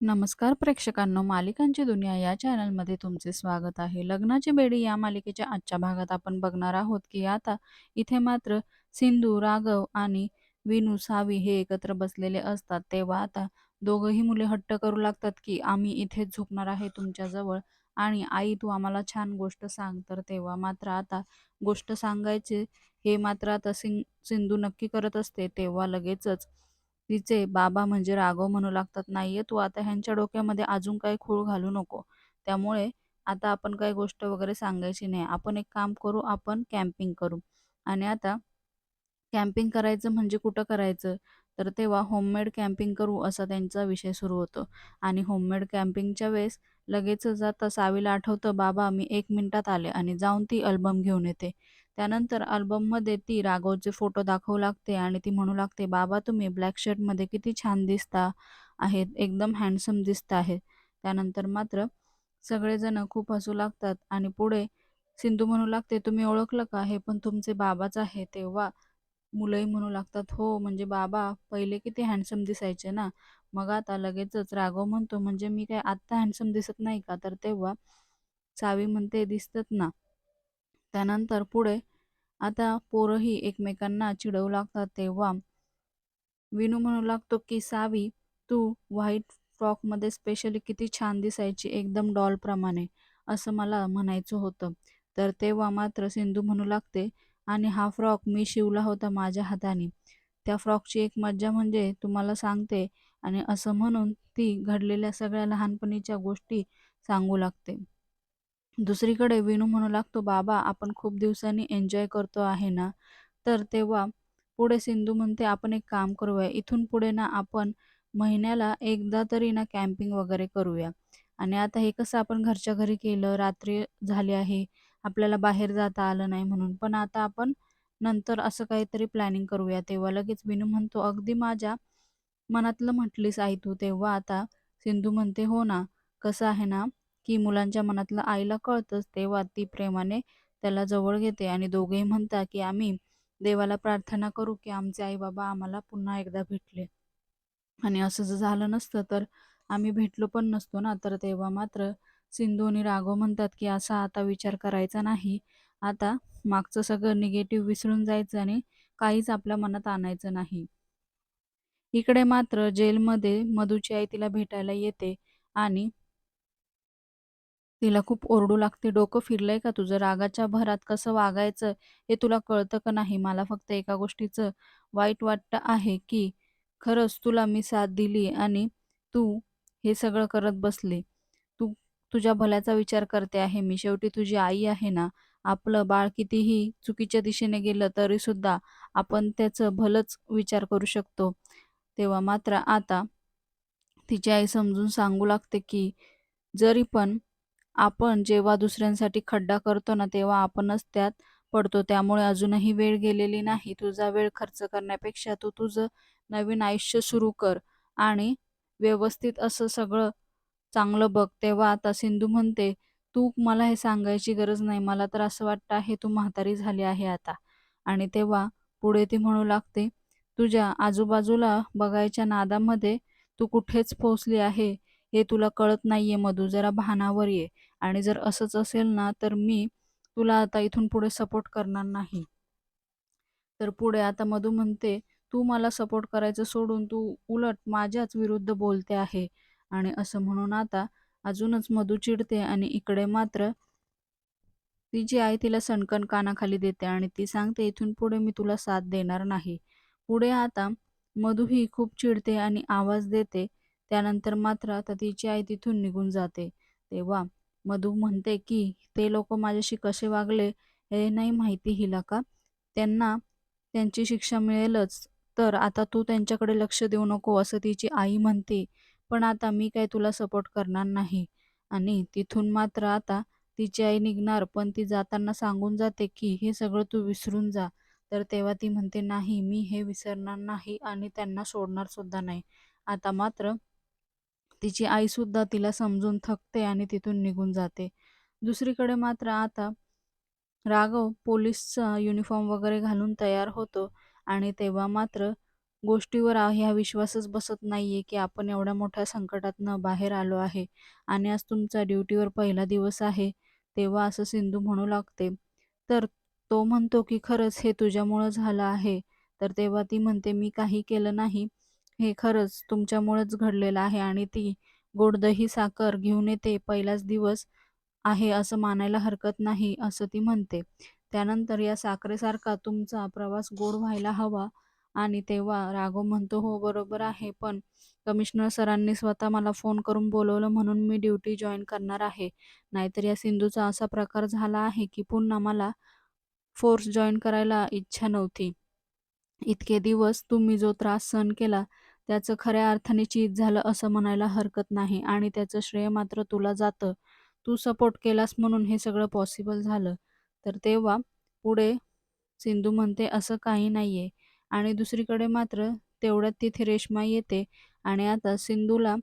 नमस्कार प्रेक्षकांनो, मालिकांची दुनिया या चॅनलमध्ये तुमचे स्वागत आहे. लग्नाची बेडी या मालिकेच्या आजच्या भागात आपण बघणार आहोत की आता इथे मात्र सिंधू, राघव आणि विनू, सावी हे एकत्र बसलेले असतात. तेव्हा आता दोघंही मुले हट्ट करू लागतात की आम्ही इथेच झोपणार आहे तुमच्याजवळ आणि आई तू आम्हाला छान गोष्ट सांग. तर तेव्हा मात्र आता गोष्ट सांगायचे हे मात्र आता सिं सिंधू नक्की करत असते. तेव्हा लगेचच तिचे बाबा म्हणजे राघव म्हणू लागतात, "नाहीये तू आता ह्यांच्या डोक्यामध्ये अजून काही खूळ घालू नको. त्यामुळे आता आपण काही गोष्ट वगैरे सांगायची नाही. आपण एक काम करू, आपण कॅम्पिंग करू." आणि आता कॅम्पिंग करायचं म्हणजे कुठं करायचं? तर तेव्हा होममेड कॅम्पिंग करू असा त्यांचा विषय सुरू होतो. आणि होममेड कॅम्पिंगच्या वेळेस लगेचच आता सावीला आठवतं, "बाबा मी एक मिनिटात आले" आणि जाऊन ती अल्बम घेऊन येते. त्यानंतर अल्बममध्ये ती राघवचे फोटो दाखवू लागते आणि ती म्हणू लागते, "बाबा तुम्ही ब्लॅक शर्टमध्ये किती छान दिसता आहेत, एकदम हँडसम दिसत आहेत." त्यानंतर मात्र सगळेजण खूप हसू लागतात आणि पुढे सिंधू म्हणू लागते, "तुम्ही ओळखलं का? हे पण तुमचे बाबाच आहे." तेव्हा मुलंही म्हणू लागतात, "हो, म्हणजे बाबा पहिले किती हँडसम दिसायचे ना." मग आता लगेचच राघव म्हणतो, "म्हणजे मी काय आत्ता हँडसम दिसत नाही का?" तर तेव्हा सावी म्हणते, "दिसतात ना." त्यानंतर पुढे आता पोरंही एकमेकांना चिडवू लागतात. तेव्हा विनू म्हणू लागतो, की "सावी, तू व्हाईट फ्रॉकमध्ये स्पेशली किती छान दिसायची, एकदम डॉलप्रमाणे," असं मला म्हणायचं होतं. तर तेव्हा मात्र सिंधू म्हणू लागते, "आणि हा फ्रॉक मी शिवला होता माझ्या हाताने. त्या फ्रॉकची एक मज्जा म्हणजे तुम्हाला सांगते." आणि असं म्हणून ती घडलेल्या सगळ्या लहानपणीच्या गोष्टी सांगू लागते. दुसरीकडे विनू म्हणू लागतो, "बाबा, आपण खूप दिवसांनी एन्जॉय करतो आहे ना?" तर तेव्हा पुढे सिंधू म्हणते, "आपण एक काम करूया, इथून पुढे ना आपण महिन्याला एकदा तरी ना कॅम्पिंग वगैरे करूया." आणि आता हे कसं आपण घरच्या घरी केलं, रात्री झाली आहे, आपल्याला बाहेर जाता आलं नाही म्हणून. पण आता आपण नंतर असं काहीतरी प्लॅनिंग करूया. तेव्हा लगेच विनू म्हणतो, "अगदी माझ्या मनातलं म्हटलीस आई तू." तेव्हा आता सिंधू म्हणते, "हो ना, कसं आहे ना, की मुलांच्या मनातलं आईला कळतंच." तेव्हा ती प्रेमाने त्याला जवळ घेते आणि दोघेही म्हणतात, की "आम्ही देवाला प्रार्थना करू, की आमचे आई-बाबा आम्हाला पुन्हा एकदा भेटले." आणि असं जर झालं नसतं, तर आम्ही भेटलो पण नसतो ना. तर तेव्हा मात्र सिंधू आणि राघव म्हणतात, की "असा आता विचार करायचा नाही. आता मागचं सगळं निगेटिव्ह विसरून जायचं आणि काहीच आपल्या मनात आणायचं नाही." इकडे मात्र जेलमध्ये मधूची आई तिला भेटायला येते आणि तिला खूप ओरडू लागते, "डोकं फिरलंय का तुझं? रागाच्या भरात कसं वागायचं हे तुला कळतं का नाही? मला फक्त एका गोष्टीचं वाईट वाटतं आहे, की खरंच तुला मी साथ दिली आणि तू हे सगळं करत बसली. तू तुझ्या भल्याचा विचार करते आहे मी. शेवटी तुझी आई आहे ना. आपलं बाळ कितीही चुकीच्या दिशेने गेलं तरीसुद्धा आपण त्याचं भलंच विचार करू शकतो." तेव्हा मात्र आता तिची आई समजून सांगू लागते, की जरी पण आपण जेव्हा दुसऱ्यांसाठी खड्डा करतो ना, तेव्हा आपणच त्यात पडतो. त्यामुळे अजूनही वेळ गेलेली नाही. तुझा वेळ खर्च करण्यापेक्षा तू तुझं नवीन आयुष्य सुरू कर आणि व्यवस्थित असं सगळं चांगलं बघ. तेव्हा आता सिंधू म्हणते, "तू मला हे सांगायची गरज नाही. मला तर असं वाटतं आहे तू म्हातारी झाली आहे आता." आणि तेव्हा पुढे ती म्हणू लागते, "तुझ्या आजूबाजूला बघायच्या नादामध्ये तू कुठेच पोहोचली आहे हे तुला कळत नाहीये मधू. जरा भानावर ये. आणि जर असंच असेल ना, तर मी तुला आता इथून पुढे सपोर्ट करणार नाही." तर पुढे आता मधू म्हणते, "तू मला सपोर्ट करायचं सोडून तू उलट माझ्याच विरुद्ध बोलते आहे." आणि असं म्हणून आता अजूनच मधू चिडते आणि इकडे मात्र तिची आई तिला सणकण कानाखाली देते आणि ती सांगते, "इथून पुढे मी तुला साथ देणार नाही." पुढे आता मधू ही खूप चिडते आणि आवाज देते. त्यानंतर मात्र आता तिची आई तिथून निघून जाते. तेव्हा मधू म्हणते, की "ते लोक माझ्याशी कसे वागले हे नाही माहिती हिला का? त्यांना त्यांची शिक्षा मिळेलच. तर आता तू त्यांच्याकडे लक्ष देऊ नको." असं तिची आई म्हणते. "पण आता मी काय तुला सपोर्ट करणार नाही." आणि तिथून मात्र आता तिची आई निघणार, पण ती जाताना सांगून जाते, की "हे सगळं तू विसरून जा." तर तेव्हा ती म्हणते, "नाही, मी हे विसरणार नाही आणि त्यांना सोडणार सुद्धा नाही." आता मात्र तिची आईसुद्धा तिला समजून थकते आणि तिथून निघून जाते. दुसरीकडे मात्र आता राघव पोलीसचा युनिफॉर्म वगैरे घालून तयार होतो आणि तेव्हा मात्र गोष्टीवर ह्या विश्वासच बसत नाहीये की आपण एवढ्या मोठ्या संकटातनं बाहेर आलो आहे आणि आज तुमचा ड्युटीवर पहिला दिवस आहे तेव्हा असं सिंधू म्हणू लागते. तर तो म्हणतो की खरंच हे तुझ्यामुळं झालं आहे. तर तेव्हा ती म्हणते मी काही केलं नाही. हे खरंच तुमच्यामुळेच घडलेलं आहे आणि ती गोड दही साखर घेऊन येते पहिलाच दिवस आहे असं मानायला हरकत नाही असं ती म्हणते. त्यानंतर या साखरेसारखा तुमचा प्रवास गोड व्हायला हवा आणि तेव्हा राघव म्हणतो हो बरोबर आहे पण कमिशनर सरांनी स्वतः मला फोन करून बोलवलं म्हणून मी ड्युटी जॉईन करणार आहे. नाहीतर या सिंधूचा असा प्रकार झाला आहे की पुन्हा मला फोर्स जॉईन करायला इच्छा नव्हती. इतके दिवस तुम्ही जो त्रास सहन केला त्याचं खऱ्या अर्थाने चीज झालं असं म्हणायला हरकत नाही आणि त्याचं श्रेय मात्र तुला जातं. तू सपोर्ट केलास म्हणून हे सगळं पॉसिबल झालं. तर तेव्हा पुढे सिंधू म्हणते असं काही नाहीये. आणि दुसरीकडे मात्र तेवढ्यात तिथे रेश्मा येते आणि आता सिंधूला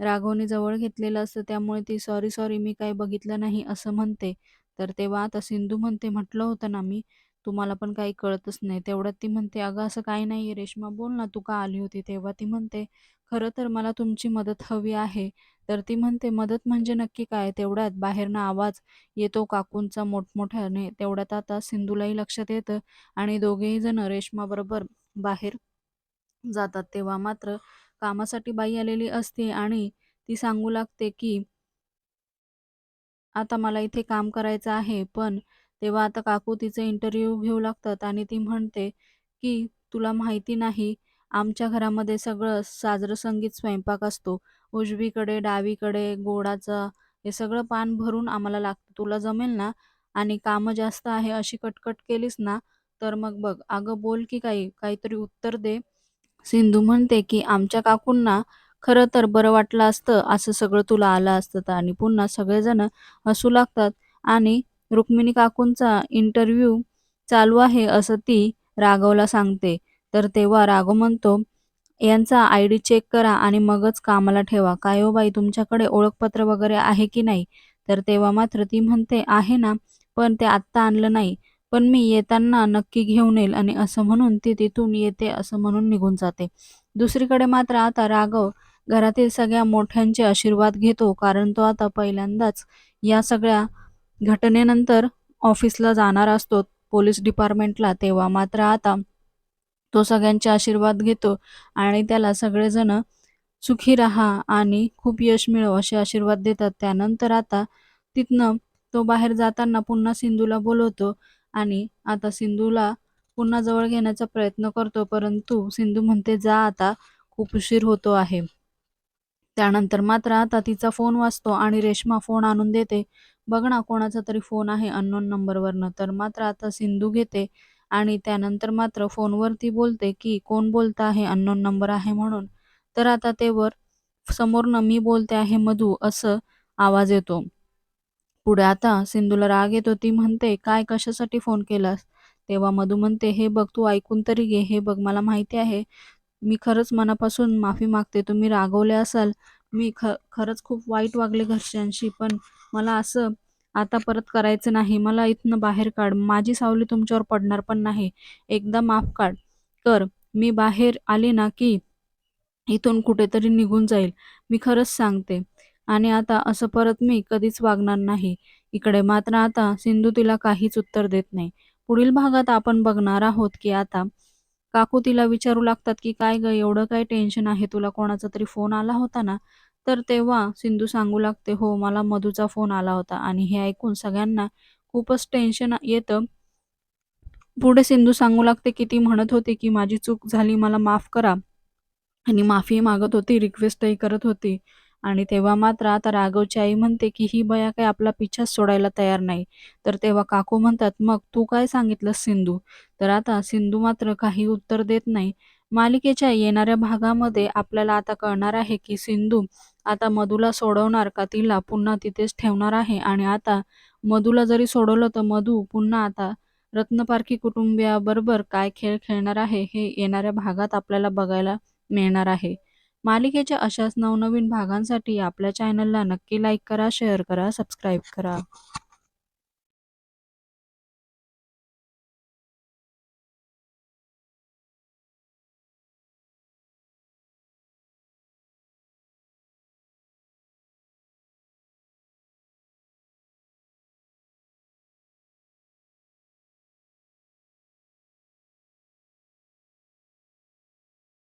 राघवने जवळ घेतलेलं असतं त्यामुळे ती सॉरी सॉरी मी काही बघितलं नाही असं म्हणते. तर तेव्हा आता सिंधू म्हणते म्हटलं होतं ना मी तुम्हाला पण काही कळतच नाही. तेवढ्यात ती म्हणते अगं असं काही नाही रेश्मा बोल ना तू का आली होती? तेव्हा ती म्हणते खरं तर मला तुमची मदत हवी आहे. तर ती म्हणते मदत म्हणजे नक्की काय? तेवढ्यात बाहेरनं आवाज येतो काकूंचा मोठमोठ्याने. तेवढ्यात आता सिंधूलाही लक्षात येतं आणि दोघेही जण रेश्माबरोबर बाहेर जातात. तेव्हा मात्र कामासाठी बाई आलेली असते आणि ती सांगू लागते की आता मला इथे काम करायचं आहे पण तेव्हा आता काकू तिचे इंटरव्ह्यू घेऊ लागतात आणि ती म्हणते की तुला माहिती नाही आमच्या घरामध्ये सगळं साजरं संगीत स्वयंपाक असतो. उजवीकडे डावीकडे गोडाचं हे सगळं पान भरून आम्हाला लागतं. तुला जमेल ना? आणि कामं जास्त आहे अशी कटकट केलीस ना तर मग बघ. अगं बोल की काही काहीतरी उत्तर दे. सिंधू म्हणते की आमच्या काकूंना खरं तर बरं वाटलं असतं. असं सगळं तुला आलं असतं तर आणि पुन्हा सगळेजण हसू लागतात आणि रुक्मिणी काकूंचा इंटरव्ह्यू चालू आहे असं ती राघवला सांगते. तर तेव्हा राघव म्हणतो यांचा आय डी चेक करा आणि मगच कामाला ठेवा. काय हो बाई तुमच्याकडे ओळखपत्र वगैरे आहे की नाही? तर तेव्हा मात्र ती म्हणते आहे ना पण ते आत्ता आणलं नाही. पण मी येताना नक्की घेऊन येईल आणि असं म्हणून ती तिथून येते असं म्हणून निघून जाते. दुसरीकडे मात्र आता राघव घरातील सगळ्या मोठ्यांचे आशीर्वाद घेतो कारण तो आता पहिल्यांदाच या सगळ्या घटनेनंतर ऑफिसला जाणार असतो पोलीस डिपार्टमेंटला तेव्हा मात्र आता तो सगळ्यांचे आशीर्वाद घेतो आणि त्याला सगळेजण सुखी राहा आणि खूप यश मिळव असे आशीर्वाद देतात. त्यानंतर आता तिथनं तो बाहेर जाताना पुन्हा सिंधूला बोलवतो आणि आता सिंधूला पुन्हा जवळ घेण्याचा प्रयत्न करतो परंतु सिंधू म्हणते जा आता खूप उशीर होतो आहे. त्यानंतर मात्र आता तिचा फोन वाचतो आणि रेश्मा फोन आणून देते. बघ ना कोणाचा तरी फोन आहे अननोन नंबरवरनं तर मात्र आता सिंधू घेते आणि त्यानंतर मात्र फोनवरती बोलते की कोण बोलत आहे? अननोन नंबर आहे म्हणून. तर आता ते वर समोरनं मी बोलते आहे मधू असं आवाज येतो. पुढे आता सिंधूला राग येतो ती म्हणते काय कशासाठी फोन केलास? तेव्हा मधू म्हणते हे बघ तू ऐकून तरी घे. हे बघ मला माहिती आहे मी खरंच मनापासून माफी मागते. तुम्ही रागवले असाल. मी ख खरंच खूप वाईट वागले घरच्यांशी पण मला असं आता परत करायचं नाही मला इथनं बाहेर काढ. माझी सावली तुमच्यावर पडणार पण नाही. एकदा माफ काढ. कर. मी बाहेर आले ना की इथून कुठेतरी निघून जाईल. मी खरंच सांगते. आणि आता असं परत मी कधीच वागणार नाही. इकडे मात्र आता सिंधू तिला काहीच उत्तर देत नाही. पुढील भागात आपण बघणार आहोत की आता काकू तिला विचारू लागतात की काय ग एवढं काय टेन्शन आहे? तुला कोणाचा तरी फोन आला होता ना? तर तेव्हा सिंधू सांगू लागते हो मला मधूचा फोन आला होता आणि हे ऐकून सगळ्यांना खूपच टेन्शन येतं. पुढे सिंधू सांगू लागते की ती म्हणत होती की माझी चूक झाली मला माफ करा. आणि माफी मागत होती रिक्वेस्टही करत होती. आणि तेव्हा मात्र आता राघवची आई म्हणते की ही बया काय आपला पिछाच सोडायला तयार नाही. तर तेव्हा काकू म्हणतात मग तू काय सांगितलं सिंधू? तर आता सिंधू मात्र काही उत्तर देत नाही. मालिकेच्या येणाऱ्या भागामध्ये आपल्याला आता कळणार आहे की सिंधू आता मधूला सोडवणार का तिला पुन्हा तिथेच ठेवणार आहे? आणि आता मधूला जरी सोडवलं तर मधू पुन्हा आता रत्नपारखी कुटुंबियाबरोबर काय खेळ खेळणार आहे हे येणाऱ्या भागात आपल्याला बघायला मिळणार आहे. मालिकेच्या अशाच नवनवीन भागांसाठी आपल्या चॅनलला नक्की लाईक करा शेअर करा सबस्क्राईब करा.